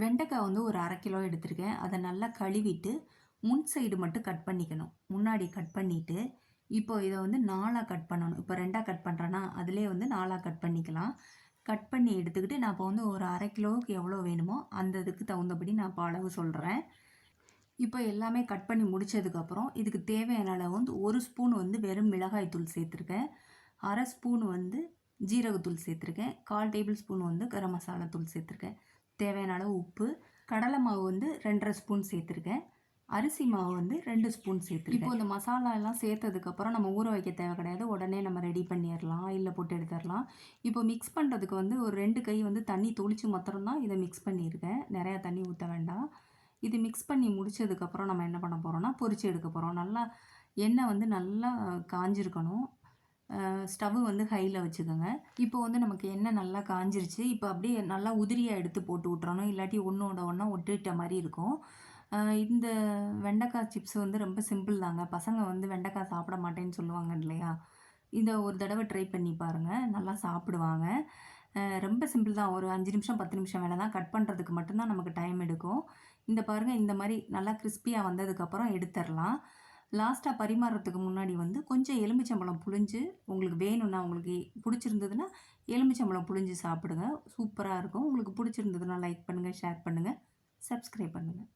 வெண்டைக்காய் வந்து ஒரு அரை கிலோ எடுத்திருக்கேன். அதை நல்லா கழுவிட்டு முன் சைடு மட்டும் கட் பண்ணிக்கணும். முன்னாடி கட் பண்ணிவிட்டு இப்போ இதை வந்து நாலாக கட் பண்ணணும். இப்போ ரெண்டாக கட் பண்ணுறேன்னா அதிலே வந்து நாலாக கட் பண்ணிக்கலாம். கட் பண்ணி எடுத்துக்கிட்டு நான் இப்போ வந்து ஒரு அரை கிலோவுக்கு எவ்வளோ வேணுமோ அந்த இதுக்கு தகுந்தபடி நான் இப்போ அளவு சொல்கிறேன் இப்போ எல்லாமே கட் பண்ணி முடித்ததுக்கப்புறம் இதுக்கு தேவையான அளவு வந்து ஒரு ஸ்பூன் வந்து வெறும் மிளகாய் தூள் சேர்த்துருக்கேன். அரை ஸ்பூன் வந்து ஜீரகத்தூள் சேர்த்துருக்கேன். கால் டேபிள் ஸ்பூன் வந்து கரம் மசாலா தூள் சேர்த்துருக்கேன். தேவையான அளவு உப்பு கடலை மாவு வந்து ரெண்டரை ஸ்பூன் சேர்த்துருக்கேன். அரிசி மாவு வந்து ரெண்டு ஸ்பூன் சேர்த்து இப்போ இந்த மசாலா எல்லாம் சேர்த்ததுக்கப்புறம் நம்ம ஊற வைக்க தேவை கிடையாது. உடனே நம்ம ரெடி பண்ணிடலாம் இல்லை போட்டு எடுத்துடலாம். இப்போ மிக்ஸ் பண்ணுறதுக்கு வந்து ஒரு ரெண்டு கை வந்து தண்ணி தொளிச்சு மாத்திரம் தான் இதை மிக்ஸ் பண்ணியிருக்கேன். நிறையா தண்ணி ஊற்ற வேண்டாம். இது மிக்ஸ் பண்ணி முடிச்சதுக்கப்புறம் நம்ம என்ன பண்ண போகிறோம்னா பொரிச்சு எடுக்க போகிறோம் நல்லா எண்ணெய் வந்து நல்லா காஞ்சிருக்கணும். ஸ்டவ் வந்து ஹையில் வச்சுக்கோங்க. இப்போ வந்து நமக்கு எண்ணெய் நல்லா காஞ்சிருச்சு. இப்போ அப்படியே நல்லா உதிரியாக எடுத்து போட்டு விட்றணும் இல்லாட்டி ஒன்றோட ஒன்றா ஒட்டிட்ட மாதிரி இருக்கும். இந்த வெண்டைக்காய் சிப்ஸ் வந்து ரொம்ப சிம்பிள் தாங்க. பசங்க வந்து வெண்டைக்காய் சாப்பிட மாட்டேன்னு சொல்லுவாங்க இல்லையா? இதை ஒரு தடவை ட்ரை பண்ணி பாருங்கள் நல்லா சாப்பிடுவாங்க. ரொம்ப சிம்பிள் தான். ஒரு அஞ்சு நிமிஷம் பத்து நிமிஷம் வேலை தான் கட் பண்ணுறதுக்கு மட்டும்தான் நமக்கு டைம் எடுக்கும். இந்த பாருங்கள் இந்த மாதிரி நல்லா கிறிஸ்பியாக வந்ததுக்கப்புறம் எடுத்துடலாம். லாஸ்ட்டாக பரிமாறுறதுக்கு முன்னாடி வந்து கொஞ்சம் எலுமிச்சம்பழம் புழிஞ்சு உங்களுக்கு வேணும்னா உங்களுக்கு பிடிச்சிருந்ததுன்னா எலுமிச்சம்பழம் புழிஞ்சு சாப்பிடுங்க. சூப்பராக இருக்கும். உங்களுக்கு பிடிச்சிருந்ததுன்னா லைக் பண்ணுங்கள் ஷேர் பண்ணுங்கள் சப்ஸ்கிரைப் பண்ணுங்கள்